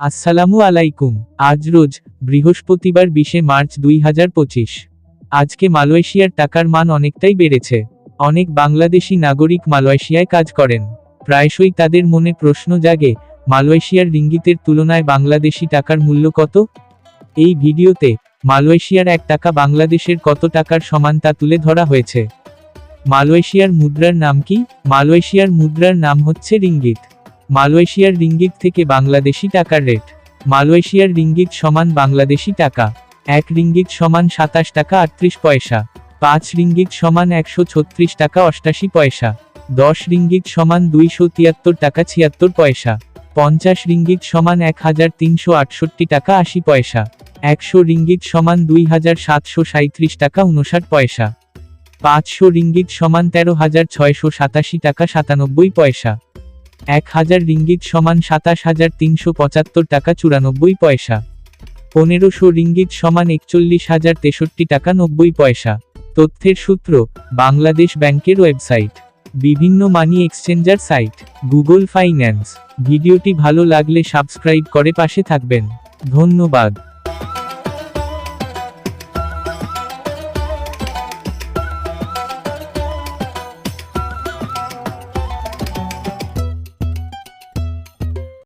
আসসালামু আলাইকুম। আজ রোজ, বৃহস্পতিবার বিশে মার্চ দুই হাজার পঁচিশ। আজকে মালয়েশিয়ার টাকার মান অনেকটাই বেড়েছে। অনেক বাংলাদেশি নাগরিক মালয়েশিয়ায় কাজ করেন। প্রায়শই তাদের মনে প্রশ্ন জাগে, মালয়েশিয়ার রিঙ্গিতের তুলনায় বাংলাদেশি টাকার মূল্য কত? এই ভিডিওতে, মালয়েশিয়ার এক টাকা বাংলাদেশের কত টাকার সমান তা তুলে ধরা হয়েছে। মালয়েশিয়ার মুদ্রার নাম কি? মালয়েশিয়ার মুদ্রার নাম হচ্ছে রিঙ্গিত। মালয়েশিয়ার রিঙ্গিত থেকে বাংলাদেশি টাকার রেট। মালয়েশিয়ার রিঙ্গিত সমান বাংলাদেশি টাকা, এক রিঙ্গিত সমান সাতাশ টাকা আটত্রিশ পয়সা, পাঁচ রিঙ্গিত সমান একশো ছত্রিশ টাকা অষ্টাশি পয়সা, দশ রিঙ্গিত সমান দুইশো তিয়াত্তর টাকা ছিয়াত্তর পয়সা, পঞ্চাশ রিঙ্গিত সমান এক হাজার তিনশো আটষট্টি টাকা আশি পয়সা, একশো রিঙ্গিত সমান দুই হাজার সাতশো সাঁত্রিশ টাকা উনষাট পয়সা, পাঁচশো রিঙ্গিত সমান তেরো হাজার ছয়শো সাতাশি টাকা সাতানব্বই পয়সা। এক হাজার রিঙ্গিত সমান সাতাশ হাজার তিনশো পঁচাত্তর টাকা চুরানব্বই পয়সা। পনেরোশো রিঙ্গিত সমান একচল্লিশ হাজার তেষট্টি টাকা নব্বই পয়সা। তথ্যের সূত্র, বাংলাদেশ ব্যাংকের ওয়েবসাইট। বিভিন্ন money exchanger site, Google finance. ভিডিওটি ভালো লাগলে সাবস্ক্রাইব করে পাশে থাকবেন। ধন্যবাদ।